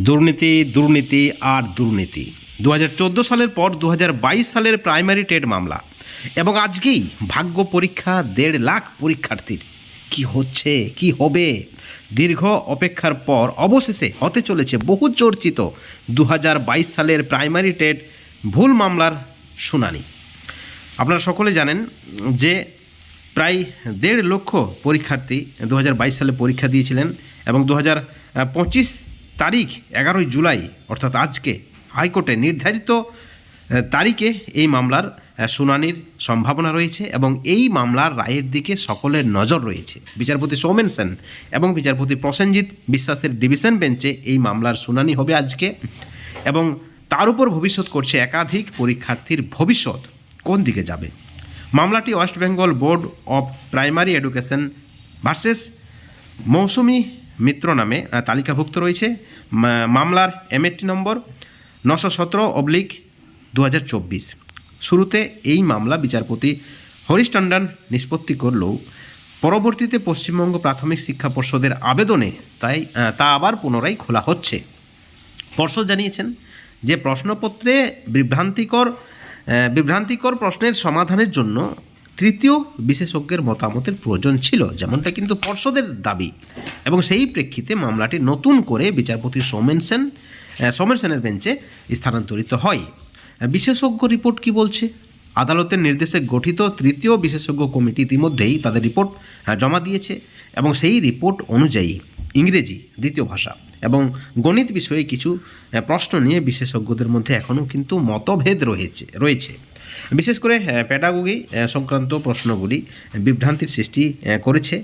দুর্নীতি দুর্নীতি আর দুর্নীতি। দু হাজার চোদ্দ সালের পর দু হাজার বাইশ সালের প্রাইমারি টেট মামলা। এবং আজকেই ভাগ্য পরীক্ষা দেড় লাখ পরীক্ষার্থীর। কি হচ্ছে? কি হবে? দীর্ঘ অপেক্ষার পর অবশেষে হতে চলেছে বহু চর্চিত দু হাজার বাইশ সালের প্রাইমারি টেট ভুল মামলার শুনানি। আপনারা সকলে জানেন যে প্রায় দেড় লক্ষ পরীক্ষার্থী দু হাজার বাইশ সালে পরীক্ষা দিয়েছিলেন এবং দু পঁচিশ তারিখ এগারোই জুলাই, অর্থাৎ আজকে হাইকোর্টে নির্ধারিত তারিখে এই মামলার শুনানির সম্ভাবনা রয়েছে এবং এই মামলার রায়ের দিকে সকলের নজর রয়েছে। বিচারপতি সৌমেন সেন এবং বিচারপতি প্রসেনজিৎ বিশ্বাসের ডিভিশন বেঞ্চে এই মামলার শুনানি হবে আজকে এবং তার উপর ভবিষ্যৎ করছে একাধিক পরীক্ষার্থীর ভবিষ্যৎ কোন দিকে যাবে। মামলাটি West Bengal board of primary education versus Mousumi Mitra নামে তালিকাভুক্ত রয়েছে। মামলার এমএটি নম্বর নশো সতেরো অবলিক দু হাজার চব্বিশ। শুরুতে এই মামলা বিচারপতি হরিশ টন্ডন নিষ্পত্তি করলেও পরবর্তীতে পশ্চিমবঙ্গ প্রাথমিক শিক্ষা পর্ষদের আবেদনে তাই তা আবার পুনরায় খোলা হচ্ছে। পর্ষদ জানিয়েছেন যে প্রশ্নপত্রে বিভ্রান্তিকর বিভ্রান্তিকর প্রশ্নের সমাধানের জন্য তৃতীয় বিশেষজ্ঞের মতামতের প্রয়োজন ছিল, যেমনটা কিন্তু পর্ষদের দাবি। এবং সেই প্রেক্ষিতে মামলাটি নতুন করে বিচারপতি সৌমেন সেন সৌমেন সেনের বেঞ্চে স্থানান্তরিত হয়। বিশেষজ্ঞ রিপোর্ট কি বলছে? আদালতের নির্দেশে গঠিত তৃতীয় বিশেষজ্ঞ কমিটি ইতিমধ্যেই তাদের রিপোর্ট জমা দিয়েছে এবং সেই রিপোর্ট অনুযায়ী ইংরেজি দ্বিতীয় ভাষা এবং গণিত বিষয়ে কিছু প্রশ্ন নিয়ে বিশেষজ্ঞদের মধ্যে এখনও কিন্তু মতভেদ রয়েছে রয়েছে। বিশেষ করে প্যাডাগোগি সংক্রান্ত প্রশ্নগুলি বিভ্রান্তির সৃষ্টি করেছে।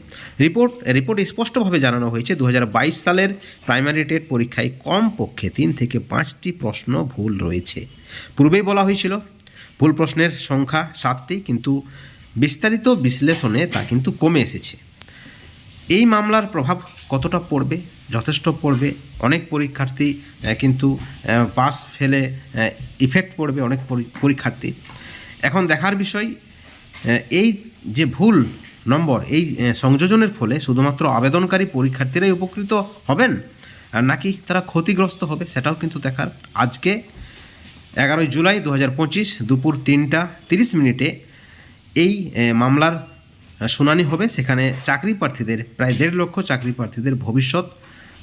রিপোর্ট রিপোর্টে স্পষ্টভাবে জানানো হয়েছে দু হাজার বাইশ সালের প্রাইমারি টেট পরীক্ষায় কমপক্ষে তিন থেকে পাঁচটি প্রশ্ন ভুল রয়েছে। পূর্বেই বলা হয়েছিল, ভুল প্রশ্নের সংখ্যা সাতটি, কিন্তু বিস্তারিত বিশ্লেষণে তা কিন্তু কমে এসেছে। এই মামলার প্রভাব কতটা পড়বে? যথেষ্ট পড়বে। অনেক পরীক্ষার্থী কিন্তু পাস ফেলে ইফেক্ট পড়বে অনেক পরী- পরীক্ষার্থী। এখন দেখার বিষয় এই যে ভুল নম্বর, এই সংযোজনের ফলে শুধুমাত্র আবেদনকারী পরীক্ষার্থীরাই উপকৃত হবেন, আর নাকি তারা ক্ষতিগ্রস্ত হবে, সেটাও কিন্তু দেখার। আজকে এগারোই জুলাই দু হাজার পঁচিশ দুপুর তিনটা তিরিশ মিনিটে এই মামলার শুনানি হবে। সেখানে চাকরি প্রার্থীদের, প্রায় দেড় লক্ষ চাকরি প্রার্থীদের ভবিষ্যৎ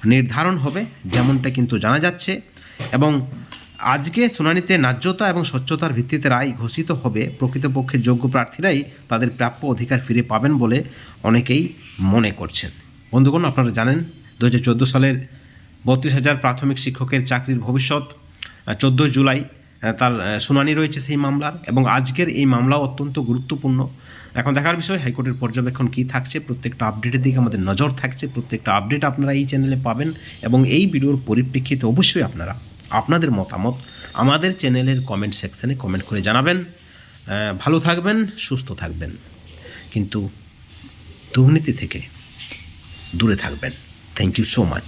নির্ধারণ হবে, যেমনটা কিন্তু জানা যাচ্ছে। এবং আজকে শুনানিতে ন্যায্যতা এবং স্বচ্ছতার ভিত্তিতে রায় ঘোষিত হবে। প্রকৃতপক্ষে যোগ্য প্রার্থীরাই তাদের প্রাপ্য অধিকার ফিরে পাবেন বলে অনেকেই মনে করছেন। বন্ধুগণ, আপনারা জানেন দু হাজার চোদ্দ সালের বত্রিশ হাজার প্রাথমিক শিক্ষকের চাকরির ভবিষ্যৎ চোদ্দোই জুলাই তার শুনানি রয়েছে সেই মামলার এবং আজকের এই মামলাও অত্যন্ত গুরুত্বপূর্ণ। এখন দেখার বিষয়, হাইকোর্টের পর্যবেক্ষণ কী থাকছে, প্রত্যেকটা আপডেটের দিকে আমাদের নজর থাকছে, প্রত্যেকটা আপডেট আপনারা এই চ্যানেলে পাবেন এবং এই ভিডিওর পরিপ্রেক্ষিতে অবশ্যই আপনারা আপনাদের মতামত আমাদের চ্যানেলের কমেন্ট সেকশনে কমেন্ট করে জানাবেন। ভালো থাকবেন, সুস্থ থাকবেন, কিন্তু দুর্নীতি থেকে দূরে থাকবেন। Thank you so much